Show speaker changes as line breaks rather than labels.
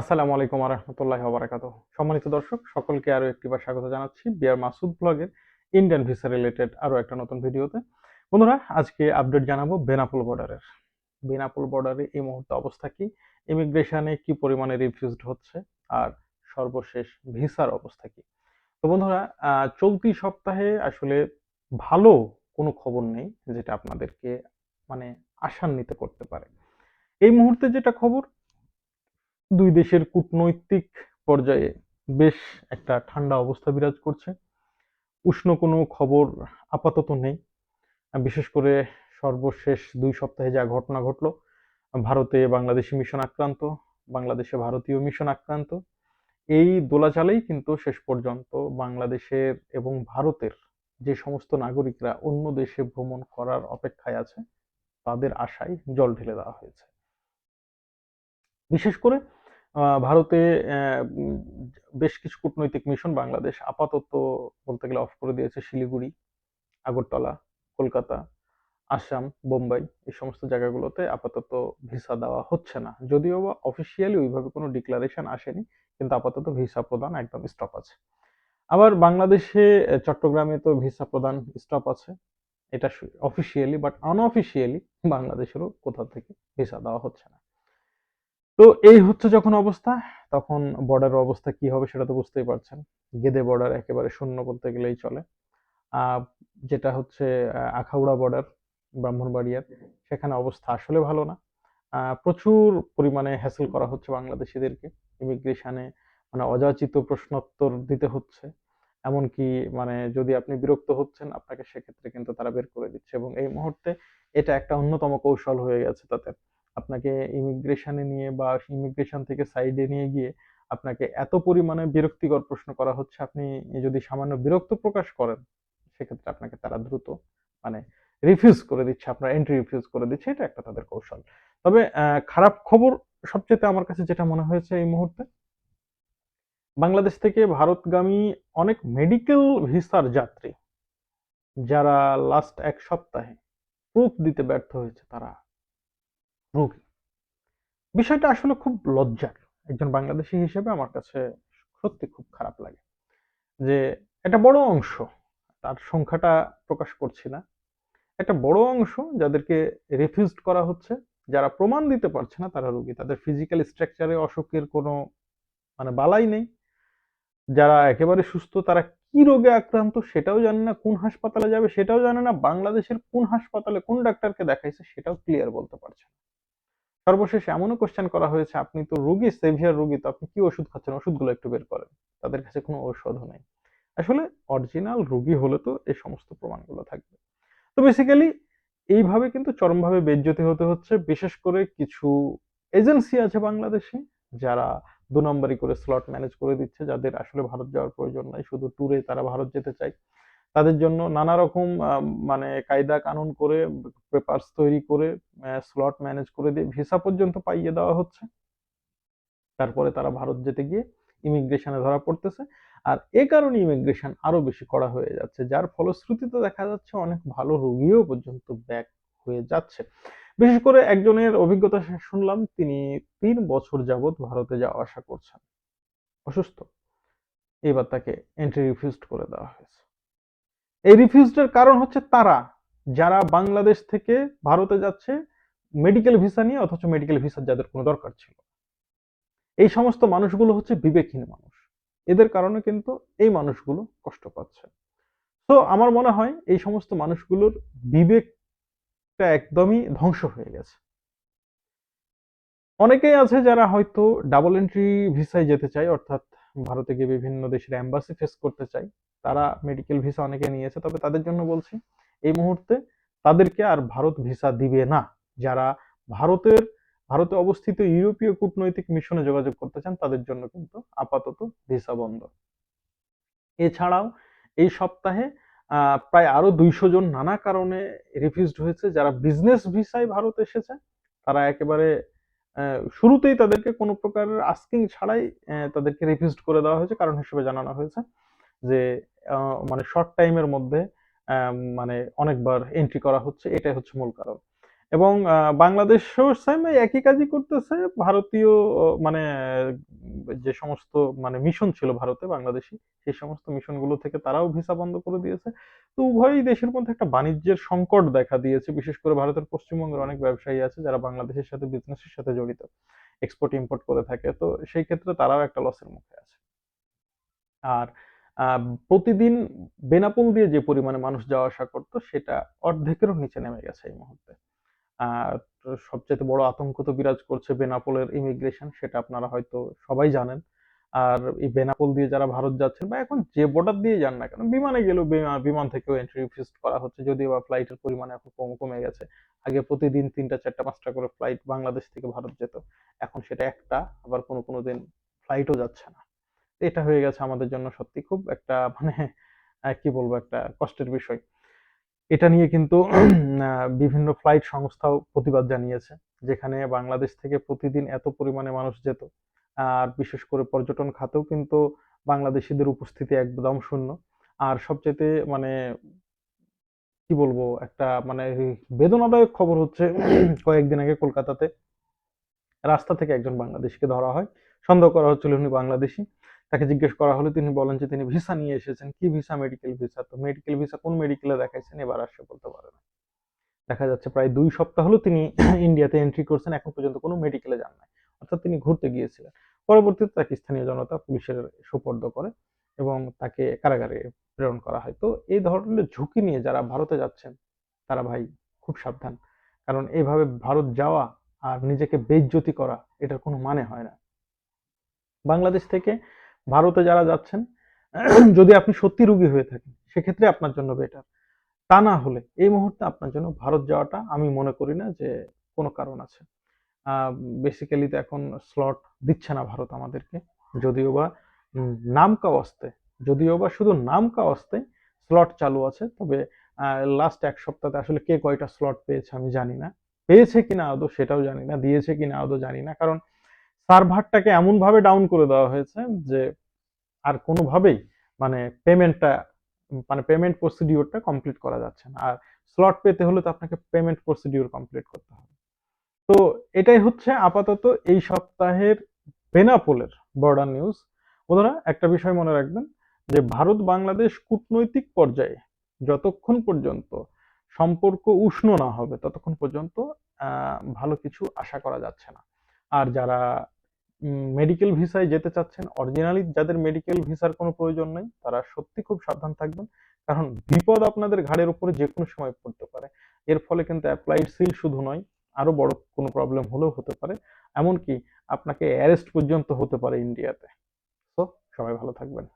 আসসালামু আলাইকুম রহমতুল্লাহ বারাকাত সম্মানিত দর্শক, সকলকে আরও একটিবার স্বাগত জানাচ্ছি বিয়ার মাসুদ ব্লগের ইন্ডিয়ান ভিসা রিলেটেড আরও একটা নতুন ভিডিওতে। বন্ধুরা, আজকে আপডেট জানাব বেনাপুল বর্ডারের বেনাপুল বর্ডারে এই মুহূর্তে অবস্থা কি? ইমিগ্রেশনে কি পরিমাণে রিফিউজড হচ্ছে? আর সর্বশেষ ভিসার অবস্থা কি? তো বন্ধুরা চলতি সপ্তাহে আসলে ভালো কোনো খবর নেই যেটা আপনাদেরকে মানে আশান্বিত করতে পারে। এই মুহূর্তে যেটা খবর দুই দেশের কূটনৈতিক পর্যায়ে বেশ একটা ঠান্ডা অবস্থা বিরাজ করছে। উষ্ণ কোনো খবর আপাতত নেই। বিশেষ করে সর্বশেষ দুই সপ্তাহে যা ঘটনা ঘটলো, ভারতে বাংলাদেশি মিশন আক্রান্ত, বাংলাদেশে ভারতীয় মিশন আক্রান্ত, এই দোলাচালেই কিন্তু শেষ পর্যন্ত বাংলাদেশের এবং ভারতের যে সমস্ত নাগরিকরা অন্য দেশে ভ্রমণ করার অপেক্ষায় আছে, তাদের আশায় জল ঢেলে দেওয়া হয়েছে। বিশেষ করে ভারতে বেশ কিছু কূটনৈতিক মিশন বাংলাদেশ আপাতত বলতে গেলে অফ করে দিয়েছে। শিলিগুড়ি, আগরতলা, কলকাতা, আসাম, বোম্বাই এই সমস্ত জায়গাগুলোতে আপাতত ভিসা দেওয়া হচ্ছে না। যদিও বা অফিসিয়ালি ওইভাবে কোনো ডিক্লারেশন আসেনি, কিন্তু আপাতত ভিসা প্রদান একদম স্টপ আছে। আবার বাংলাদেশে চট্টগ্রামে তো ভিসা প্রদান স্টপ আছে। এটা অফিসিয়ালি বাট আনঅফিসিয়ালি বাংলাদেশেরও কোথাও থেকে ভিসা দেওয়া হচ্ছে না। তো এই হচ্ছে যখন অবস্থা, তখন বর্ডারের অবস্থা কি হবে সেটা তো বুঝতেই পারছেন। গেদে বর্ডার একেবারে শূন্য বলতে গেলেই চলে। যেটা হচ্ছে আখাউড়া বর্ডার ব্রাহ্মণবাড়িয়ার, সেখানে অবস্থা আসলে ভালো না। প্রচুর পরিমাণে হ্যাসেল করা হচ্ছে বাংলাদেশিদেরকে। ইমিগ্রেশনে মানে অযাচিত প্রশ্নোত্তর দিতে হচ্ছে। এমনকি মানে যদি আপনি বিরক্ত হচ্ছেন, আপনাকে সেক্ষেত্রে কিন্তু তারা বের করে দিচ্ছে। এবং এই মুহূর্তে এটা একটা অন্যতম কৌশল হয়ে গেছে তাতে আপনাকে ইমিগ্রেশনে নিয়ে বা ইমিগ্রেশন থেকে সাইডে নিয়ে গিয়ে আপনাকে এত পরিমাণে বিরক্তিকর প্রশ্ন করা হচ্ছে, আপনি যদি সামান্য বিরক্ত প্রকাশ করেন, সেক্ষেত্রে আপনাকে তারা দ্রুত মানে রিফিউজ করে দিচ্ছে, আপনার এন্ট্রি রিফিউজ করে দিচ্ছে, এটা একটা তাদের কৌশল। তবে খারাপ খবর সবচেয়ে আমার কাছে যেটা মনে হয়েছে এই মুহূর্তে, বাংলাদেশ থেকে ভারতগামী অনেক মেডিকেল ভিসার যাত্রী, যারা লাস্ট এক সপ্তাহে প্রুফ দিতে ব্যর্থ হয়েছে তারা রোগী। বিষয়টা আসলে খুব লজ্জার। একজন বাংলাদেশি হিসেবে আমার কাছে সত্যি খুব খারাপ লাগে যে একটা বড় অংশ, তার সংখ্যাটা প্রকাশ করছি না, একটা বড় অংশ যাদেরকে রিফিউজড করা হচ্ছে, যারা প্রমাণ দিতে পারছে না তারা রোগী, তাদের ফিজিক্যাল স্ট্রাকচারে অসুখের কোনো মানে বালাই নেই। যারা একেবারে সুস্থ, তারা কি রোগে আক্রান্ত সেটাও জানে না, কোন হাসপাতালে যাবে সেটাও জানে না, বাংলাদেশের কোন হাসপাতালে কোন ডাক্তারকে দেখাইছে সেটাও ক্লিয়ার বলতে পারছে না। সর্বশেষ এমনও কোশ্চেন করা হয়েছে, আপনি তো রোগী সেভিয়ার রোগী, তো আপনি কি ওষুধ খাচ্ছেন? ওষুধগুলো একটু বের করেন। তাদের কাছে কোনো ঔষধও নেই। আসলে অরিজিনাল রোগী হলে তো এই সমস্ত প্রমাণগুলো থাকবে। তো বেসিক্যালি এইভাবে কিন্তু চরমভাবে বেজ্জতি হতে হচ্ছে, বিশেষ করে কিছু এজেন্সি আছে বাংলাদেশে, যারা দু নম্বরই করে স্লট ম্যানেজ করে দিচ্ছে, যাদের আসলে ভারত যাওয়ার প্রয়োজন নাই, শুধু ট্যুরে তারা ভারত যেতে চায়। তাদের জন্য নানা রকম মানে কায়দা কানুন করে, পেপারস তৈরি করে স্লট ম্যানেজ করে দিয়ে ভিসা পর্যন্ত পাইয়ে দেওয়া হচ্ছে। তারপরে তারা ভারত যেতে গিয়ে ইমিগ্রেশনে ধরা পড়তেছে। আর এ কারণে ইমিগ্রেশন আরও বেশি করা হয়ে যাচ্ছে, যার ফলশ্রুতিতে দেখা যাচ্ছে অনেক ভালো রোগীও পর্যন্ত ব্যাক হয়ে যাচ্ছে। বিশেষ করে একজনের অভিজ্ঞতা শুনলাম, তিনি তিন বছর যাবত ভারতে যাওয়া আসা করছেন। অসুস্থ। এবার তাকে এন্ট্রি রিফিউজড করে দেওয়া হয়েছে। এই রিফিউজডের কারণ হচ্ছে তারা, যারা বাংলাদেশ থেকে ভারতে যাচ্ছে মেডিকেল ভিসা নিয়ে অথচ মেডিকেল ভিসা যাদের কোনো দরকার ছিল। এই সমস্ত মানুষগুলো হচ্ছে বিবেকহীন মানুষ। এদের কারণে কিন্তু এই মানুষগুলো কষ্ট পাচ্ছে। তো আমার মনে হয় এই সমস্ত মানুষগুলোর বিবেকটা একদমই ধ্বংস হয়ে গেছে। অনেকেই আছে যারা হয়তো ডাবল এন্ট্রি ভিসায় যেতে চায়, অর্থাৎ ভারতে গিয়ে বিভিন্ন দেশের এম্বাসি ফেস করতে চায়। তারা মেডিকেল ভিসা অনেকে নিয়েছে, তবে তাদের জন্য বলছি, এই মুহূর্তে তাদেরকে আর ভারত ভিসা দিবে না। যারা ভারতের, ভারতে অবস্থিত ইউরোপীয় কূটনৈতিক মিশনে যোগাযোগ করতে চান, তাদের জন্য কিন্তু আপাতত ভিসা বন্ধ। এছাড়াও এই সপ্তাহে প্রায় আরও দুইশো জন নানা কারণে রিফিউজড হয়েছে। যারা বিজনেস ভিসায় ভারত এসেছে, তারা একেবারে শুরুতেই তাদেরকে কোনো প্রকারের আস্কিং ছাড়াই তাদেরকে রিফিউজড করে দেওয়া হয়েছে। কারণ হিসেবে জানানো হয়েছে যে মানে শর্ট টাইমের মধ্যে মানে অনেকবার এন্ট্রি করা হচ্ছে, এটাই হচ্ছে মূল কারণ। এবং বাংলাদেশও সেম একই কাজই করতেছে, ভারতীয় মানে যে সমস্ত মানে মিশন ছিল ভারতে, বাংলাদেশি, সেই সমস্ত মিশনগুলো থেকে তারাও ভিসা বন্ধ করে দিয়েছে। তো উভয় দেশের মধ্যে একটা বাণিজ্যের সংকট দেখা দিয়েছে, বিশেষ করে ভারতের পশ্চিমবঙ্গের অনেক ব্যবসায়ী আছে যারা বাংলাদেশের সাথে বিজনেসের সাথে জড়িত এক্সপোর্ট ইম্পোর্ট করে থাকে। তো সেই ক্ষেত্রে তারাও একটা লসের মুখে আছে। আর প্রতিদিন বেনাপোল দিয়ে যে পরিমাণে মানুষ যাওয়া আসা করতো, সেটা অর্ধেকেরও নিচে নেমে গেছে এই মুহূর্তে। আর সবচেয়ে বড় আতঙ্ক তো বিরাজ করছে বেনাপোলের ইমিগ্রেশন সেটা আপনারা হয়তো সবাই জানেন। আর এই বেনাপোল দিয়ে যারা ভারত যাচ্ছেন বা এখন যে বর্ডার দিয়ে যান না কেন, বিমানে গেলেও বিমান থেকেও এন্ট্রি ফিক্সড করা হচ্ছে, যদিও বা ফ্লাইটের পরিমাণ এখন কম, কমে গেছে। আগে প্রতিদিন তিনটা, চারটা, পাঁচটা করে ফ্লাইট বাংলাদেশ থেকে ভারত যেত, এখন সেটা একটা, আবার কোনো কোনো দিন ফ্লাইটও যাচ্ছে না। এটা হয়ে গেছে আমাদের জন্য সত্যি খুব একটা মানে কি বলব একটা কষ্টের বিষয়। এটা নিয়ে কিন্তু বিভিন্ন ফ্লাইট সংস্থাও প্রতিবাদ জানিয়েছে, যেখানে বাংলাদেশ থেকে প্রতিদিন এত পরিমাণে মানুষ যেত। আর বিশেষ করে পর্যটন খাতেও কিন্তু বাংলাদেশিদের উপস্থিতি একদম শূন্য। আর সবচেয়ে মানে কি বলব, একটা মানে বেদনাদায়ক খবর হচ্ছে, কয়েকদিন আগে কলকাতাতে রাস্তা থেকে একজন বাংলাদেশিকে ধরা হয়। সন্দেহ করা হচ্ছিল উনি বাংলাদেশি। তাকে জিজ্ঞেস করা হলে তিনি বলেন যে তিনি ভিসা নিয়ে এসেছেন। কি ভিসা? Medical visa. তো মেডিকেল ভিসা কোন মেডিকেলে দেখাইছেন? এবার সে বলতে পারে না। দেখা যাচ্ছে প্রায় দুই সপ্তাহ হলো তিনি ইন্ডিয়াতে এন্ট্রি করছেন। এখন পর্যন্ত কোনো মেডিকেলে যান নাই। অর্থাৎ তিনি ঘুরতে গিয়েছিলেন। পরবর্তীতে তাকে স্থানীয় জনতা পুলিশের সুপর্দ করে এবং তাকে কারাগারে প্রেরণ করা হয়। তো এই ধরনের ঝুঁকি নিয়ে যারা ভারতে যাচ্ছেন, তারা ভাই খুব সাবধান। কারণ এইভাবে ভারত যাওয়া আর নিজেকে বেইজ্জতি করা, এটার কোনো মানে হয় না। বাংলাদেশ থেকে ভারতে যারা যাচ্ছেন যদি আপনি সত্যি রুগী হয়ে থাকেন সেক্ষেত্রে আপনার জন্য বেটার তা না হলে এই মুহূর্তে আপনার জন্য ভারত যাওয়াটা আমি মনে করি না যে কোনো কারণ আছে। বেসিক্যালি তো এখন স্লট দিচ্ছে না ভারত আমাদেরকে যদিও বা উম, নাম কাওয়াস্তে যদিও বা শুধু নাম কাওয়াস্তে স্লট চালু আছে তবে লাস্ট এক সপ্তাহে আসলে কে কয়টা স্লট পেয়েছে আমি জানি না। পেয়েছে কিনা আদৌ সেটাও জানি না দিয়েছে কিনা আদৌ জানি না কারণ সার্ভারটাকে এমন ভাবে ডাউন করে দেওয়া হয়েছে যে আর কোনোভাবেই মানে পেমেন্টটা মানে পেমেন্ট প্রসিডিওরটা কমপ্লিট করা যাচ্ছে না। আর স্লট পেতে হলে তো আপনাকে পেমেন্ট প্রসিডিওর কমপ্লিট করতে হবে। তো এটাই হচ্ছে আপাতত এই সপ্তাহের বেনাপোলের বর্ডার নিউজ বন্ধুরা, একটা বিষয় মনে রাখবেন যে ভারত বাংলাদেশ কূটনৈতিক পর্যায়ে যতক্ষণ পর্যন্ত সম্পর্ক উষ্ণ না হবে, ততক্ষণ পর্যন্ত ভালো কিছু আশা করা যাচ্ছে না। আর যারা মেডিকেল ভিসায় যেতে চাচ্ছেন অরিজিনালি যাদের মেডিকেল ভিসার কোনো প্রয়োজন নেই, তারা সত্যি খুব সাবধান থাকবেন। কারণ বিপদ আপনাদের ঘাড়ের উপরে যে কোনো সময় পড়তে পারে। এর ফলে কিন্তু অ্যাপ্লাইড সিল শুধু নয়, আরও বড় কোনো প্রবলেম হলেও হতে পারে। এমনকি আপনাকে অ্যারেস্ট পর্যন্ত হতে পারে ইন্ডিয়াতে তো সবাই ভালো থাকবেন।